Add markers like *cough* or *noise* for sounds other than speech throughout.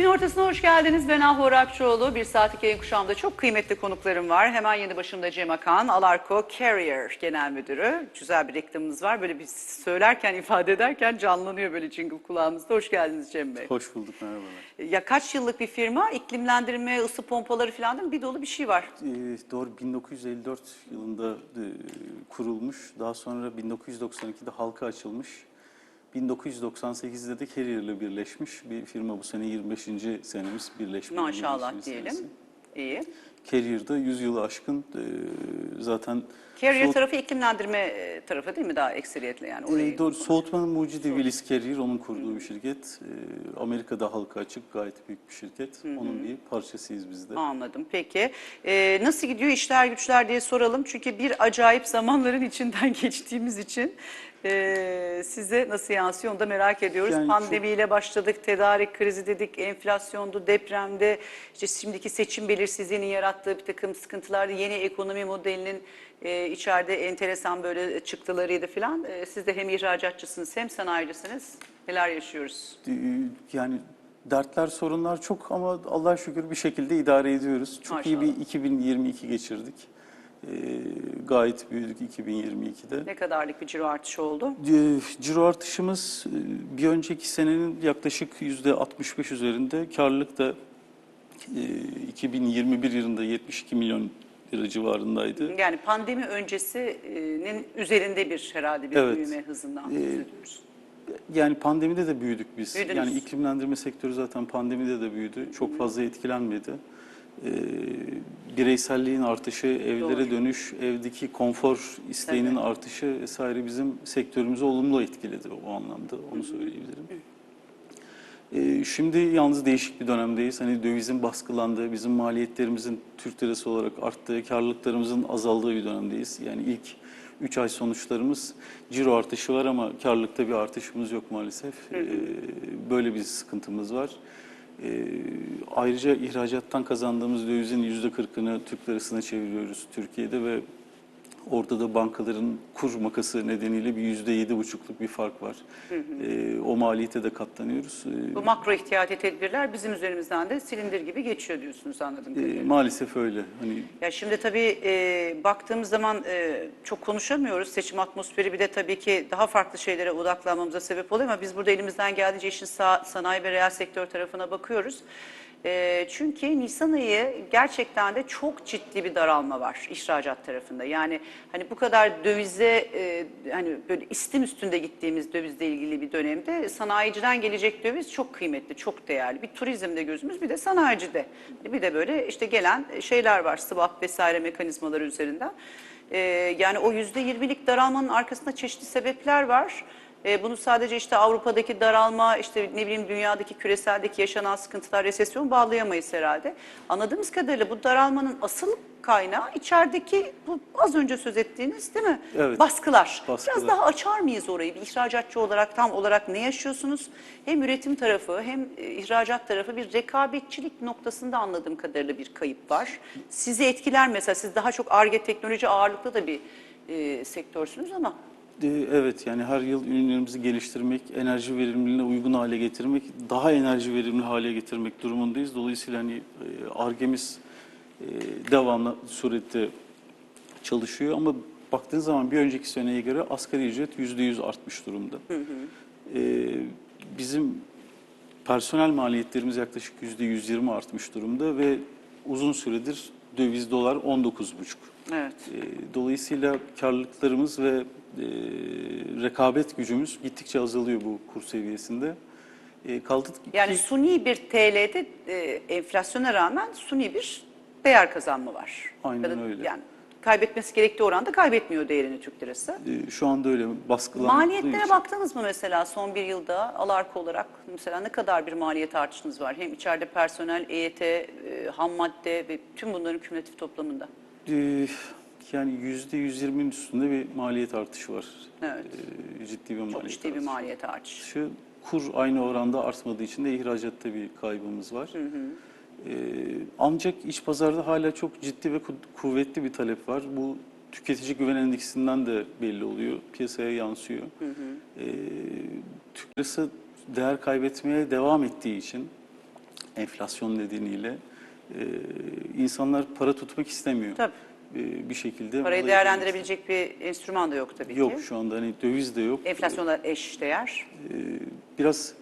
Gün ortasına hoş geldiniz. Ben Ahu Orakçıoğlu. Bir saatlik yayın kuşağımda çok kıymetli konuklarım var. Hemen yanı başımda Cem Akan, Alarko Carrier Genel Müdürü. Güzel bir reklamımız var. Böyle bir söylerken, ifade ederken canlanıyor böyle jingle kulağımızda. Hoş geldiniz Cem Bey. Hoş bulduk merhabalar. Ya kaç yıllık bir firma? İklimlendirme, ısı pompaları falan değil mi? Bir dolu bir şey var. Ee, doğru 1954 yılında e, kurulmuş. Daha sonra 1992'de halka açılmış. 1998'de de Carrier ile birleşmiş bir firma. Bu sene 25. senemiz birleşme. Maşallah 25. diyelim. İyi. Carrier'da 100 yılı aşkın e, zaten Carrier soğut- tarafı iklimlendirme e, tarafı değil mi? Daha ekseriyetle yani. e, Orayı doğru, soğutmanın mucidi Willis Carrier, onun kurduğu bir şirket. E, Amerika'da halka açık, gayet büyük bir şirket. Onun bir parçasıyız biz de. Anladım. Peki. Ee, nasıl gidiyor işler güçler diye soralım. Çünkü bir acayip zamanların *laughs* içinden geçtiğimiz için e, size nasıl yansıyor onu da merak ediyoruz. Yani Pandemiyle başladık, tedarik krizi dedik, enflasyondu, depremde, işte şimdiki seçim belirsizliğinin yarattığı bir takım sıkıntılardı. Yeni ekonomi modelinin e, içeride enteresan böyle çıktılarıydı falan. E, siz de hem ihracatçısınız hem sanayicisiniz. Neler yaşıyoruz? Ee, Yani dertler, sorunlar çok ama Allah'a şükür bir şekilde idare ediyoruz. Çok iyi bir Maşallah. 2022 geçirdik. Ee, gayet büyüdük 2022'de. Ne kadarlık bir ciro artışı oldu? Ee, Ciro artışımız e, bir önceki senenin yaklaşık %65 üzerinde. Karlılık da e, 2021 yılında 72 milyon lira civarındaydı. Yani pandemi öncesinin üzerinde bir herhalde bir Evet. büyüme hızından Ee, söz ediyoruz. Yani pandemide de büyüdük biz. Büyüdünüz. Yani iklimlendirme sektörü zaten pandemide de büyüdü. Çok fazla etkilenmedi. Ee, bireyselliğin artışı, evlere Doğru. dönüş, evdeki konfor isteğinin artışı vesaire bizim sektörümüzü olumlu etkiledi o anlamda. Onu söyleyebilirim. Ee, şimdi yalnız değişik bir dönemdeyiz. Hani dövizin baskılandığı, bizim maliyetlerimizin Türk lirası olarak arttığı, karlılıklarımızın azaldığı bir dönemdeyiz. Yani ilk 3 ay sonuçlarımız ciro artışı var ama karlılıkta bir artışımız yok maalesef. Ee, böyle bir sıkıntımız var. Ee, ayrıca ihracattan kazandığımız dövizin %40'ını Türk lirasına çeviriyoruz Türkiye'de ve Orada da bankaların kur makası nedeniyle bir yüzde yedi buçukluk bir fark var. Ee, o maliyete de katlanıyoruz. Ee, Bu makro ihtiyati tedbirler bizim üzerimizden de silindir gibi geçiyor diyorsunuz anladığım e, kadarıyla. maalesef öyle. Hani Ya şimdi tabii e, baktığımız zaman e, çok konuşamıyoruz. Seçim atmosferi bir de tabii ki daha farklı şeylere odaklanmamıza sebep oluyor ama biz burada elimizden geldiğince işin sanayi ve reel sektör tarafına bakıyoruz. E, çünkü Nisan ayı gerçekten de çok ciddi bir daralma var ihracat tarafında. Yani hani bu kadar dövize e, hani böyle istim üstünde gittiğimiz dövizle ilgili bir dönemde sanayiciden gelecek döviz çok kıymetli, çok değerli. Bir turizmde gözümüz bir de sanayicide. Bir de böyle işte gelen şeyler var, swap vesaire mekanizmaları üzerinden. Ee, yani o yüzde yirmilik daralmanın arkasında çeşitli sebepler var. Ee, bunu sadece işte Avrupa'daki daralma, işte ne bileyim dünyadaki küreseldeki yaşanan sıkıntılar, resesyon bağlayamayız herhalde. Anladığımız kadarıyla bu daralmanın asıl kaynağı içerideki bu az önce söz ettiğiniz değil mi? Evet. Baskılar. Baskılar. Biraz daha açar mıyız orayı? Bir ihracatçı olarak tam olarak ne yaşıyorsunuz? Hem üretim tarafı hem e, ihracat tarafı bir rekabetçilik noktasında anladığım kadarıyla bir kayıp var. Sizi etkiler mesela siz daha çok ARGE teknoloji ağırlıklı da bir e, sektörsünüz ama e, evet yani her yıl ürünlerimizi geliştirmek, enerji verimliliğine uygun hale getirmek, daha enerji verimli hale getirmek durumundayız. Dolayısıyla hani e, Argemiz e, devamlı surette çalışıyor ama baktığınız zaman bir önceki seneye göre asgari ücret yüzde yüz artmış durumda. E, bizim personel maliyetlerimiz yaklaşık yüzde yüz yirmi artmış durumda ve uzun süredir döviz dolar 19,5. evet. E, Dolayısıyla karlılıklarımız ve e, rekabet gücümüz gittikçe azalıyor bu kur seviyesinde. E, kaldı ki Yani suni bir TL'de e, enflasyona rağmen suni bir değer kazanma var. Aynen öyle. Yani kaybetmesi gerektiği oranda kaybetmiyor değerini Türk lirası. e, şu anda öyle baskılandığı Maliyetlere için- baktınız mı mesela son bir yılda Alarko olarak mesela ne kadar bir maliyet artışınız var? Hem içeride personel, EYT, e, ham madde ve tüm bunların kümülatif toplamında. E, yani yüzde 120'nin üstünde bir maliyet artışı var. Evet. E, ciddi bir maliyet Çok ciddi bir maliyet artışı. Şu kur aynı oranda artmadığı için de ihracatta bir kaybımız var. Ee, ancak iç pazarda hala çok ciddi ve ku- kuvvetli bir talep var. Bu tüketici güven endeksinden de belli oluyor. Piyasaya yansıyor. Ee, Türk lirası değer kaybetmeye devam ettiği için enflasyon nedeniyle e, insanlar para tutmak istemiyor. Tabii. E, bir şekilde Parayı değerlendirebilecek bir enstrüman da yok tabii ki. Yok şu anda hani döviz de yok. Enflasyona eş değer. Ee, biraz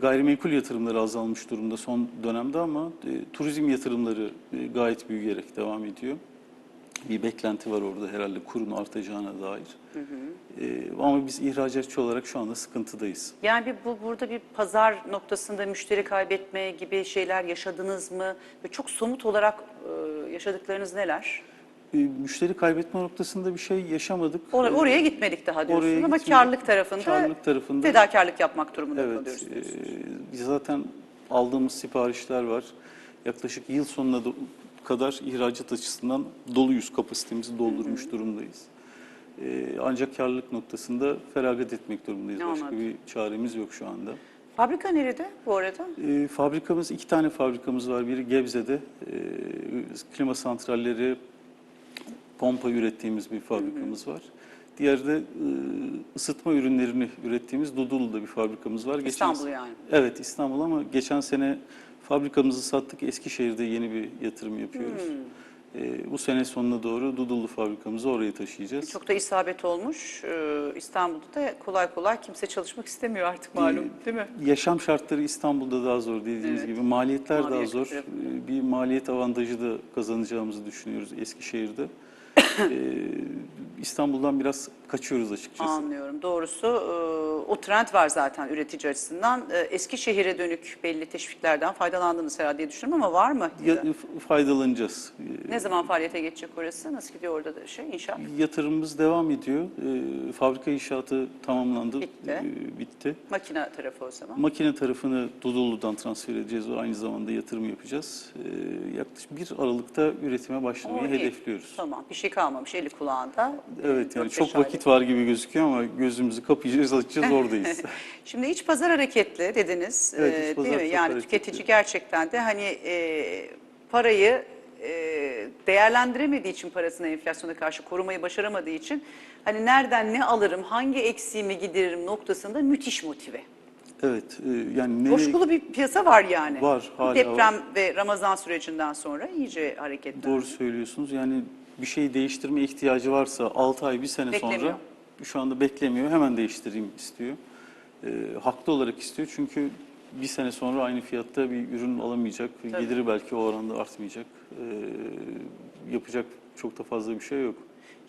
gayrimenkul yatırımları azalmış durumda son dönemde ama e, turizm yatırımları e, gayet büyüyerek devam ediyor. Bir beklenti var orada herhalde kurun artacağına dair. Ee, ama biz ihracatçı olarak şu anda sıkıntıdayız. Yani bir, bu burada bir pazar noktasında müşteri kaybetme gibi şeyler yaşadınız mı? Ve çok somut olarak e, yaşadıklarınız neler? Ee, müşteri kaybetme noktasında bir şey yaşamadık. Or- Ee, oraya gitmedik daha diyorsunuz oraya ama gitmedik. karlılık tarafında, tarafında fedakarlık yapmak durumunda Evet, kalıyorsunuz. e, zaten aldığımız siparişler var. Yaklaşık yıl sonuna kadar ihracat açısından doluyuz, kapasitemizi doldurmuş durumdayız. E, ancak karlılık noktasında feragat etmek durumundayız. Başka Anladım. bir çaremiz yok şu anda. Fabrika nerede bu arada? E, fabrikamız, iki tane fabrikamız var. Biri Gebze'de, e, klima santralleri, pompa ürettiğimiz bir fabrikamız var. Diğeri de e, ısıtma ürünlerini ürettiğimiz Dudullu'da bir fabrikamız var. İstanbul yani. Evet İstanbul ama geçen sene fabrikamızı sattık. Eskişehir'de yeni bir yatırım yapıyoruz. Hmm. E, bu sene sonuna doğru Dudullu fabrikamızı oraya taşıyacağız. Çok da isabet olmuş. Ee, İstanbul'da da kolay kolay kimse çalışmak istemiyor artık malum değil mi? Yaşam şartları İstanbul'da daha zor dediğimiz Evet. gibi. Maliyetler daha Maliyet zor. tarafında. Ee, Bir maliyet avantajı da kazanacağımızı düşünüyoruz Eskişehir'de. Ee, İstanbul'dan biraz kaçıyoruz açıkçası. Anlıyorum. Doğrusu e, o trend var zaten üretici açısından. E, Eskişehir'e dönük belli teşviklerden faydalandınız herhalde diye düşünüyorum ama var mı? Ya, f- faydalanacağız. Ne zaman faaliyete geçecek orası? Nasıl gidiyor orada da şey inşaat? Yatırımımız devam ediyor. Ee, Fabrika inşaatı tamamlandı. Bitti. Bitti. Makine tarafı o zaman. Makine tarafını Dudullu'dan transfer edeceğiz. O aynı zamanda yatırım yapacağız. Yaklaşık 1 Aralık'ta üretime başlamayı hedefliyoruz. Tamam. Bir şey kalmamış eli kulağında. Evet yani çok beş vakit var gibi gözüküyor ama gözümüzü kapayacağız, açacağız *laughs* oradayız. Şimdi iç pazar hareketli dediniz. Evet, iç pazar değil mi? çok Yani hareketli. tüketici gerçekten de hani e, parayı e, değerlendiremediği için parasını enflasyona karşı korumayı başaramadığı için hani nereden ne alırım, hangi eksiğimi gideririm noktasında müthiş motive. evet e, yani nereye, Coşkulu bir piyasa var yani. Var, hala Deprem ve Ramazan sürecinden sonra iyice hareketlendi. doğru söylüyorsunuz. Yani bir şey değiştirme ihtiyacı varsa 6 ay, bir sene Beklemiyor. sonra şu anda beklemiyor. Hemen değiştireyim istiyor. E, haklı olarak istiyor çünkü bir sene sonra aynı fiyatta bir ürün alamayacak. Tabii. Geliri belki o oranda artmayacak. E, yapacak çok da fazla bir şey yok.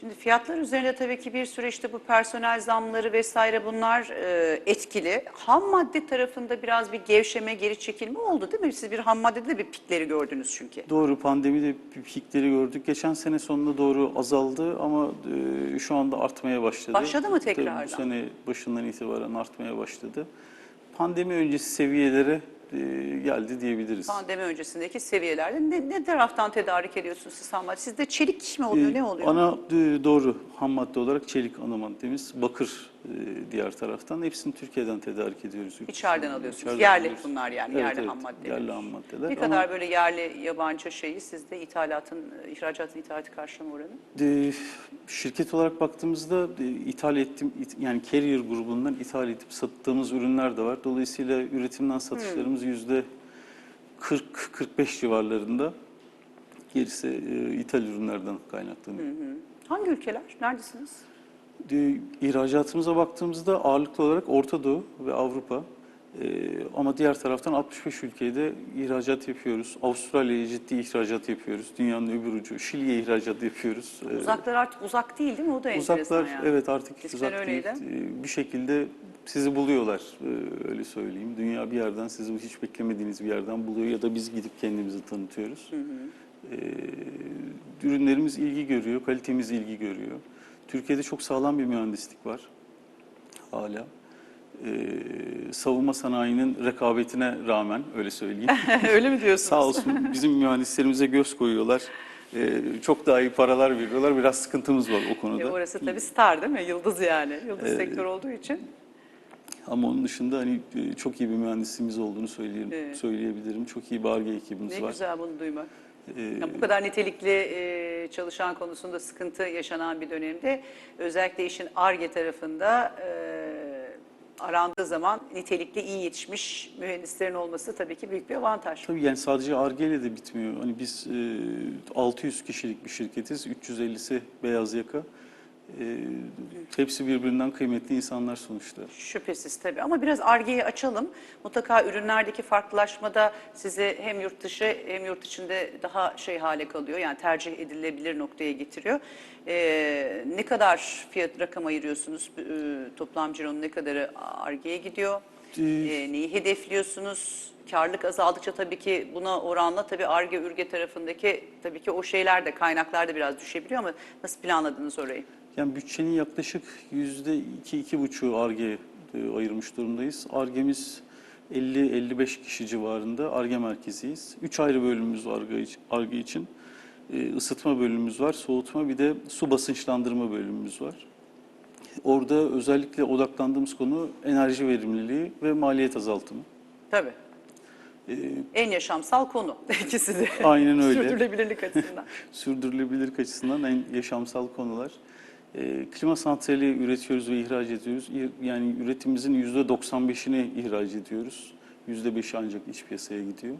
Şimdi fiyatlar üzerinde tabii ki bir süreçte bu personel zamları vesaire bunlar e, etkili. Ham madde tarafında biraz bir gevşeme, geri çekilme oldu değil mi? Siz bir ham maddede de bir pikleri gördünüz çünkü. Doğru pandemide bir pikleri gördük. Geçen sene sonuna doğru azaldı ama e, şu anda artmaya başladı. Başladı mı Tabii tekrardan? bu sene başından itibaren artmaya başladı. Pandemi öncesi seviyelere geldi diyebiliriz. Pandemi öncesindeki seviyelerde ne, ne taraftan tedarik ediyorsunuz siz ham madde? Sizde çelik mi oluyor, E, ne oluyor? Ana e, doğru ham madde olarak çelik ana maddemiz, bakır e, diğer taraftan. Hepsini Türkiye'den tedarik ediyoruz. İçeriden alıyorsunuz. İçeriden yerli alıyoruz. bunlar yani, Evet, yerli evet, ham maddeler. Yerli ham maddeler. Ne Ama- kadar böyle yerli yabancı şeyi sizde ithalatın, ihracatın ithalatı karşılama oranı? De, şirket olarak baktığımızda e, ithal ettim it- yani Carrier grubundan ithal edip sattığımız ürünler de var. Dolayısıyla üretimden satışlarımız yüzde 40-45 civarlarında. Gerisi e, ithal ürünlerden kaynaklanıyor. Hangi ülkeler? Neredesiniz? De, ihracatımıza baktığımızda ağırlıklı olarak Orta Doğu ve Avrupa. E, ama diğer taraftan 65 ülkeye de ihracat yapıyoruz. Avustralya'ya ciddi ihracat yapıyoruz. Dünyanın öbür ucu. Şili'ye ihracat yapıyoruz. E, Uzaklar artık uzak değil değil mi? O da Uzaklar yani. evet artık hiç uzak değil. öyleydi. Ee, Bir şekilde sizi buluyorlar ee, öyle söyleyeyim. Dünya bir yerden sizi hiç beklemediğiniz bir yerden buluyor ya da biz gidip kendimizi tanıtıyoruz. Ee, ürünlerimiz ilgi görüyor, kalitemiz ilgi görüyor. Türkiye'de çok sağlam bir mühendislik var hala. Ee, savunma sanayinin rekabetine rağmen öyle söyleyeyim. *laughs* Öyle mi diyorsunuz? Sağ olsun bizim mühendislerimize göz koyuyorlar. Ee, çok daha iyi paralar veriyorlar. Biraz sıkıntımız var o E, konuda. orası tabii star değil mi? Yıldız yani. Yıldız Ee, sektör olduğu için. Ama onun dışında hani e, çok iyi bir mühendisimiz olduğunu söyleyelim, Evet. söyleyebilirim. Çok iyi bir ARGE ekibimiz Ne var. güzel bunu duymak. Ee, Yani bu kadar nitelikli e, çalışan konusunda sıkıntı yaşanan bir dönemde özellikle işin ARGE tarafında e, arandığı zaman nitelikli iyi yetişmiş mühendislerin olması tabii ki büyük bir avantaj. Tabii yani sadece Ar-Ge ile de bitmiyor. Hani biz e, 600 kişilik bir şirketiz. 350'si beyaz yaka. E, hepsi birbirinden kıymetli insanlar sonuçta. Şüphesiz tabii ama biraz argeyi açalım. Mutlaka ürünlerdeki farklılaşmada sizi hem yurt dışı hem yurt içinde daha şey hale kalıyor. Yani tercih edilebilir noktaya getiriyor. Ee, ne kadar fiyat rakam ayırıyorsunuz? Ee, toplam cironun ne kadarı argeye gidiyor? Ee, Ee, neyi hedefliyorsunuz? Karlılık azaldıkça tabii ki buna oranla tabii arge ürge tarafındaki tabii ki o şeyler de kaynaklar da biraz düşebiliyor ama nasıl planladınız orayı? Yani bütçenin yaklaşık yüzde iki, iki buçuğu ARGE ayırmış durumdayız. ARGE'miz 50-55 kişi civarında ARGE merkeziyiz. Üç ayrı bölümümüz var ARGE için. İçin. E, Isıtma bölümümüz var, soğutma bir de su basınçlandırma bölümümüz var. Orada özellikle odaklandığımız konu enerji verimliliği ve maliyet azaltımı. Tabii. E, En yaşamsal konu *laughs* ikisi de. Aynen öyle. Sürdürülebilirlik açısından. *laughs* sürdürülebilirlik açısından en yaşamsal konular. Ee, klima santrali üretiyoruz ve ihraç ediyoruz. Yani üretimimizin yüzde 95'ini ihraç ediyoruz. Yüzde 5'i ancak iç piyasaya gidiyor.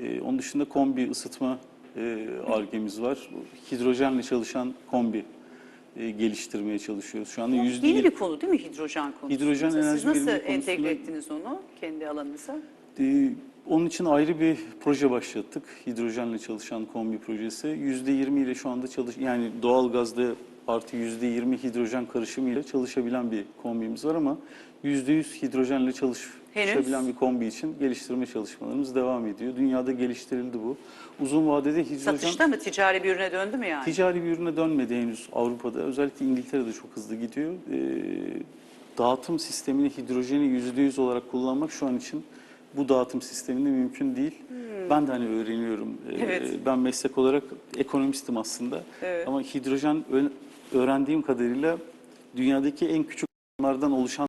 Ee, onun dışında kombi ısıtma e, argemiz var. Hidrojenle çalışan kombi e, geliştirmeye çalışıyoruz. Şu anda yüzde Yeni bir konu değil mi hidrojen konusu? Hidrojen Mesela enerji Siz nasıl entegre konusunda- ettiniz onu kendi alanınıza? Ee, Onun için ayrı bir proje başlattık. Hidrojenle çalışan kombi projesi. %20 ile şu anda çalış yani doğal gazda artı %20 hidrojen karışımı ile çalışabilen bir kombimiz var ama %100 hidrojenle çalışabilen bir kombi için geliştirme çalışmalarımız devam ediyor. Dünyada geliştirildi bu. Uzun vadede hidrojen Satışta mı ticari bir ürüne döndü mü yani? ticari bir ürüne dönmedi henüz Avrupa'da. Özellikle İngiltere'de çok hızlı gidiyor. Ee, dağıtım sistemini hidrojeni %100 olarak kullanmak şu an için bu dağıtım sisteminde mümkün değil. Ben de hani öğreniyorum. Ee, Hmm. Evet. Ben meslek olarak ekonomistim aslında. Evet. Ama hidrojen öğrendiğim kadarıyla dünyadaki en küçük atomlardan oluşan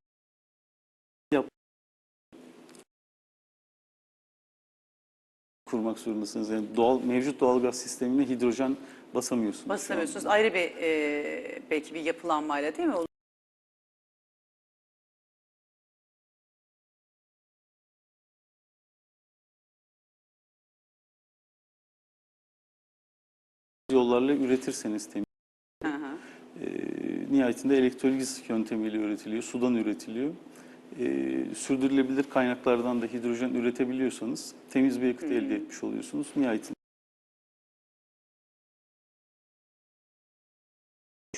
kurmak zorundasınız. Yani doğal mevcut doğal gaz sistemine hidrojen basamıyorsunuz. Basamıyorsunuz. Ayrı bir e, belki bir yapılanmayla değil mi? yollarla üretirseniz temiz. Hı hı. Nihayetinde elektroliz yöntemiyle üretiliyor, sudan üretiliyor. E, sürdürülebilir kaynaklardan da hidrojen üretebiliyorsanız temiz bir yakıt elde etmiş oluyorsunuz. Nihayetinde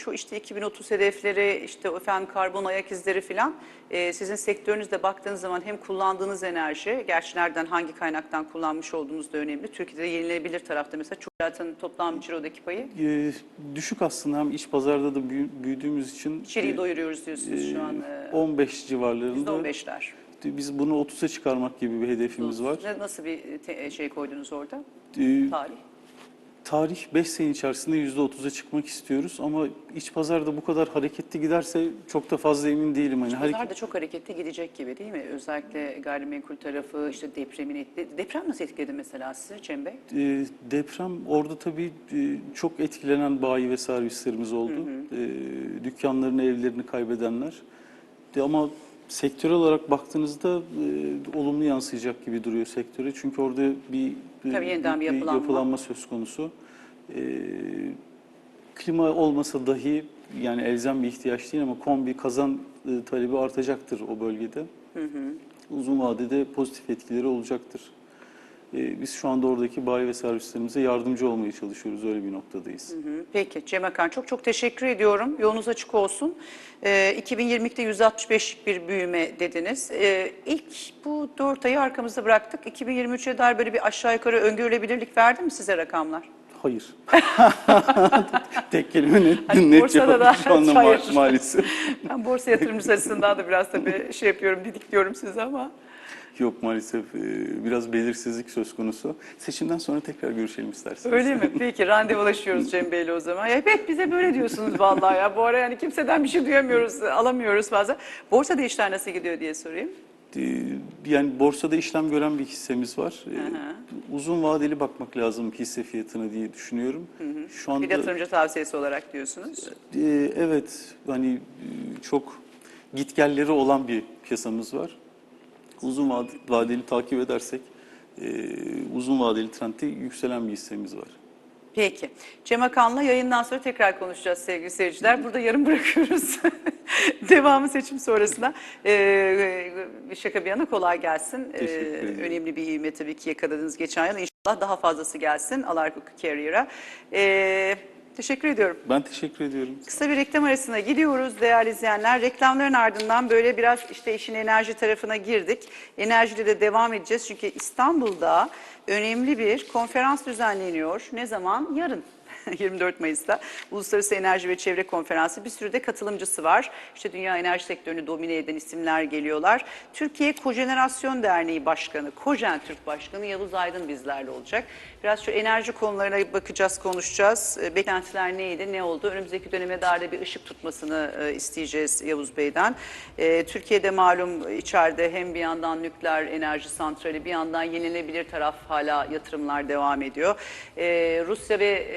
Şu işte 2030 hedefleri, işte efendim karbon ayak izleri filan e, sizin sektörünüzde baktığınız zaman hem kullandığınız enerji, gerçi nereden hangi kaynaktan kullanmış olduğunuz da önemli. Türkiye'de yenilenebilir tarafta mesela çok zaten toplam cirodaki payı e, düşük aslında hem iç pazarda da büyü- büyüdüğümüz için içeriği e, doyuruyoruz diyorsunuz şu an. e, 15 civarlarında. %15'ler. Biz bunu 30'a çıkarmak gibi bir hedefimiz var. Nasıl bir te- şey koydunuz orada? E, Tarih. Tarih 5 sene içerisinde %30'a çıkmak istiyoruz ama iç pazarda bu kadar hareketli giderse çok da fazla emin değilim. Hani Pazar hareket- da çok hareketli gidecek gibi değil mi? Özellikle gayrimenkul tarafı, işte depremin etkiledi. Deprem nasıl etkiledi mesela sizi Cem Bey? E, deprem orada tabii e, çok etkilenen bayi ve servislerimiz oldu. E, dükkanlarını, evlerini kaybedenler. E, ama sektörel olarak baktığınızda e, olumlu yansıyacak gibi duruyor sektöre. Çünkü orada bir, bir, Tabii yeniden bir büyük yapılanma. söz konusu. E, klima olmasa dahi yani elzem bir ihtiyaç değil ama kombi kazan e, talebi artacaktır o bölgede. Uzun vadede pozitif etkileri olacaktır. Ee, Biz şu anda oradaki bayi ve servislerimize yardımcı olmaya çalışıyoruz. Öyle bir noktadayız. Peki Cem Akan çok çok teşekkür ediyorum. Yolunuz açık olsun. Ee, 2020'de 165'lik bir büyüme dediniz. Ee, ilk bu 4 ayı arkamızda bıraktık. 2023'e dair böyle bir aşağı yukarı öngörülebilirlik verdi mi size rakamlar? Hayır. *laughs* Tek kelime net, Hani net borsada cevap da şu anda ma- maalesef. *laughs* Ben borsa yatırımcısı açısından da biraz tabii şey yapıyorum, didikliyorum sizi ama. Yok maalesef e, biraz belirsizlik söz konusu. Seçimden sonra tekrar görüşelim isterseniz. Öyle mi? *laughs* Peki randevulaşıyoruz Cem Bey'le o zaman. Ya hep bize böyle diyorsunuz vallahi ya. Bu ara yani kimseden bir şey duyamıyoruz, alamıyoruz bazen. Borsada işler nasıl gidiyor diye sorayım. Yani borsada işlem gören bir hissemiz var. Ee, hı. Uzun vadeli bakmak lazım hisse fiyatına diye düşünüyorum. Şu Bir anda yatırımcı tavsiyesi olarak diyorsunuz. Ee, Evet, hani e, çok gitgelleri olan bir piyasamız var. Uzun vade- vadeli takip edersek e, uzun vadeli trendde yükselen bir hissemiz var. Peki. Cem Akan'la yayından sonra tekrar konuşacağız sevgili seyirciler. Burada yarım bırakıyoruz. *laughs* *laughs* Devamı seçim sonrasında. Ee, şaka bir yana kolay gelsin. Ee, önemli bir ivme tabii ki yakaladınız geçen yıl. İnşallah daha fazlası gelsin Alarko Carrier'a. Ee, teşekkür ediyorum. Ben teşekkür ediyorum. Kısa bir reklam arasına gidiyoruz değerli izleyenler. Reklamların ardından böyle biraz işte işin enerji tarafına girdik. Enerjiyle de devam edeceğiz çünkü İstanbul'da önemli bir konferans düzenleniyor. Ne zaman? Yarın. *laughs* 24 Mayıs'ta Uluslararası Enerji ve Çevre Konferansı bir sürü de katılımcısı var. İşte dünya enerji sektörünü domine eden isimler geliyorlar. Türkiye Kojenerasyon Derneği Başkanı, Kojen Türk Başkanı Yavuz Aydın bizlerle olacak. Biraz şu enerji konularına bakacağız, konuşacağız. E, Beklentiler neydi, ne oldu? Önümüzdeki döneme dair de bir ışık tutmasını e, isteyeceğiz Yavuz Bey'den. E, Türkiye'de malum içeride hem bir yandan nükleer enerji santrali, bir yandan yenilenebilir taraf hala yatırımlar devam ediyor. E, Rusya ve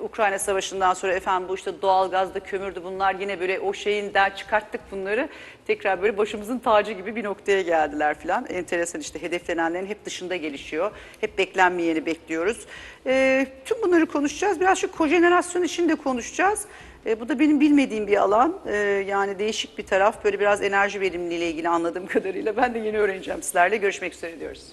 Ukrayna Savaşı'ndan sonra efendim bu işte doğalgazda kömürdü bunlar yine böyle o şeyinden çıkarttık bunları. Tekrar böyle başımızın tacı gibi bir noktaya geldiler filan. Enteresan işte hedeflenenlerin hep dışında gelişiyor. Hep beklenmeyeni bekliyoruz. E, tüm bunları konuşacağız. Biraz şu kojenerasyon için de konuşacağız. E, bu da benim bilmediğim bir alan. E, yani değişik bir taraf. Böyle biraz enerji verimliliği ile ilgili anladığım *laughs* kadarıyla. Ben de yeni öğreneceğim sizlerle. Görüşmek üzere diyoruz.